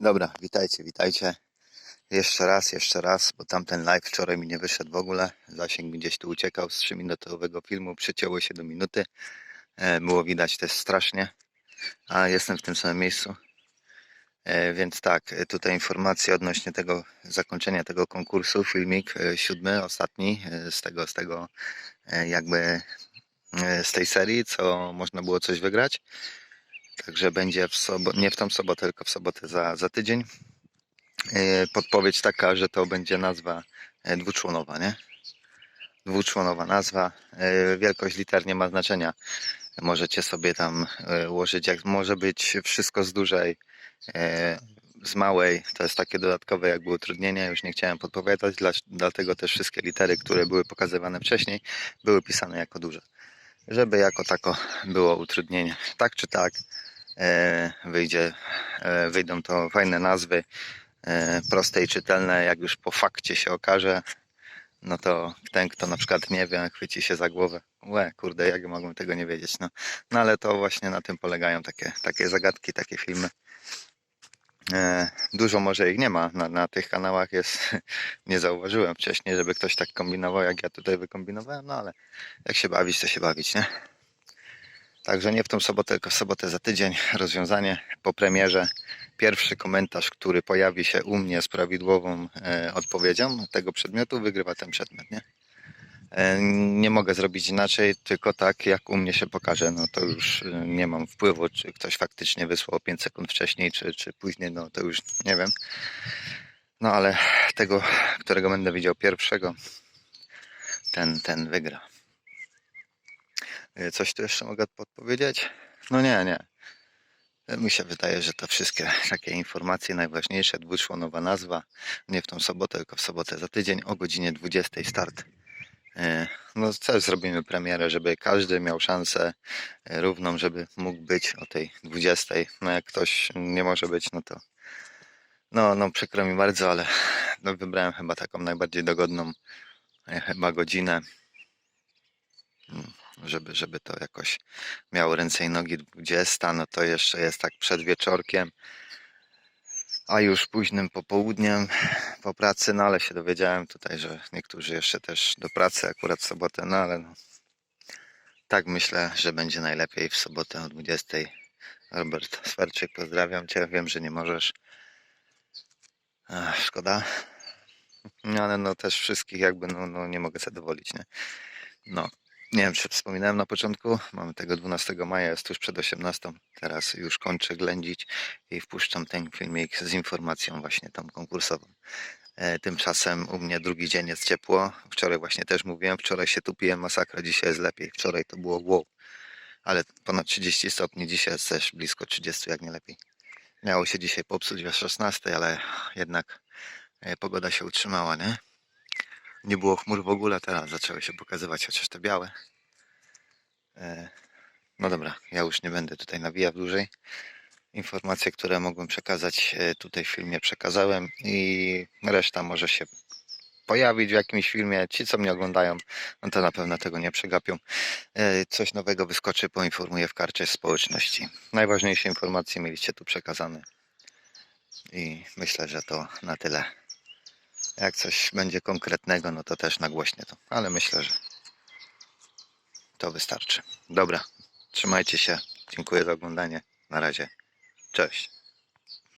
Dobra, witajcie, witajcie. Jeszcze raz, jeszcze raz, bo tamten live wczoraj mi nie wyszedł w ogóle. Zasięg gdzieś tu uciekał z 3-minutowego filmu, przycięło się do minuty. E, Było widać też strasznie, a jestem w tym samym miejscu. E, Więc tak, e, tutaj informacje odnośnie tego zakończenia tego konkursu. Filmik siódmy, ostatni z tego, z tego jakby z tej serii, co można było coś wygrać. Także będzie w sobotę, nie w tą sobotę, tylko w sobotę za, za tydzień. E, Podpowiedź taka, że to będzie nazwa e, dwuczłonowa, nie? Dwuczłonowa nazwa. E, Wielkość liter nie ma znaczenia. Możecie sobie tam ułożyć, jak może być wszystko z dużej, z małej. To jest takie dodatkowe jakby utrudnienie. Już nie chciałem podpowiadać, dla- dlatego też wszystkie litery, które były pokazywane wcześniej, były pisane jako duże. Żeby jako tako było utrudnienie. Tak czy tak wyjdzie, e, wyjdą to fajne nazwy, e, proste i czytelne. Jak już po fakcie się okaże, no to ten, kto na przykład nie wie, chwyci się za głowę. Łe, kurde, jak ja mogłem tego nie wiedzieć? No, no ale to właśnie na tym polegają takie, takie zagadki, takie filmy. E, dużo może ich nie ma na, na tych kanałach jest, nie zauważyłem wcześniej, żeby ktoś tak kombinował, jak ja tutaj wykombinowałem, no ale jak się bawić, to się bawić, nie? Także nie w tą sobotę, tylko w sobotę za tydzień rozwiązanie po premierze. Pierwszy komentarz, który pojawi się u mnie z prawidłową e, odpowiedzią tego przedmiotu, wygrywa ten przedmiot, nie? E, nie mogę zrobić inaczej, tylko tak jak u mnie się pokaże, no to już e, nie mam wpływu, czy ktoś faktycznie wysłał 5 sekund wcześniej, czy, czy później, no to już nie wiem. No ale tego, którego będę widział pierwszego, ten, ten wygra. E, Coś tu jeszcze mogę podpowiedzieć? No nie, nie. E, Mi się wydaje, że to wszystkie takie informacje najważniejsze, dwuczłonowa nazwa, nie w tą sobotę, tylko w sobotę za tydzień o godzinie 20 start. E, No też zrobimy premierę, żeby każdy miał szansę równą, żeby mógł być o tej 20. No jak ktoś nie może być, no to no, no przykro mi bardzo, ale no, wybrałem chyba taką najbardziej dogodną chyba godzinę, żeby, żeby to jakoś miało ręce i nogi 20, no to jeszcze jest tak przed wieczorkiem, a już późnym popołudniem po pracy, no ale się dowiedziałem tutaj, że niektórzy jeszcze też do pracy akurat w sobotę, no ale no, tak myślę, że będzie najlepiej w sobotę o 20. Robert Swerczyk, pozdrawiam Cię, wiem, że nie możesz. Ach, szkoda. No ale no też wszystkich jakby no, no nie mogę zadowolić, nie? No. Nie wiem, czy wspominałem na początku, mamy tego 12 maja, jest tuż przed 18. Teraz już kończę ględzić i wpuszczam ten filmik z informacją właśnie tą konkursową. E, Tymczasem u mnie drugi dzień jest ciepło. Wczoraj właśnie też mówiłem, wczoraj się tupiłem masakra, dzisiaj jest lepiej. Wczoraj to było wow. Ale ponad 30 stopni, dzisiaj jest też blisko 30, jak nie lepiej. Miało się dzisiaj popsuć o 16, ale jednak e, pogoda się utrzymała, nie? Nie było chmur w ogóle, teraz zaczęły się pokazywać chociaż te białe. E, No dobra, ja już nie będę tutaj nawijał dłużej. Informacje, które mogłem przekazać e, tutaj w filmie przekazałem i reszta może się pojawić w jakimś filmie. Ci, co mnie oglądają, no to na pewno tego nie przegapią. E, Coś nowego wyskoczy, poinformuję w karcie społeczności. Najważniejsze informacje mieliście tu przekazane. I myślę, że to na tyle. Jak coś będzie konkretnego, no to też nagłośnię to. Ale myślę, że to wystarczy. Dobra, trzymajcie się. Dziękuję za oglądanie. Na razie. Cześć.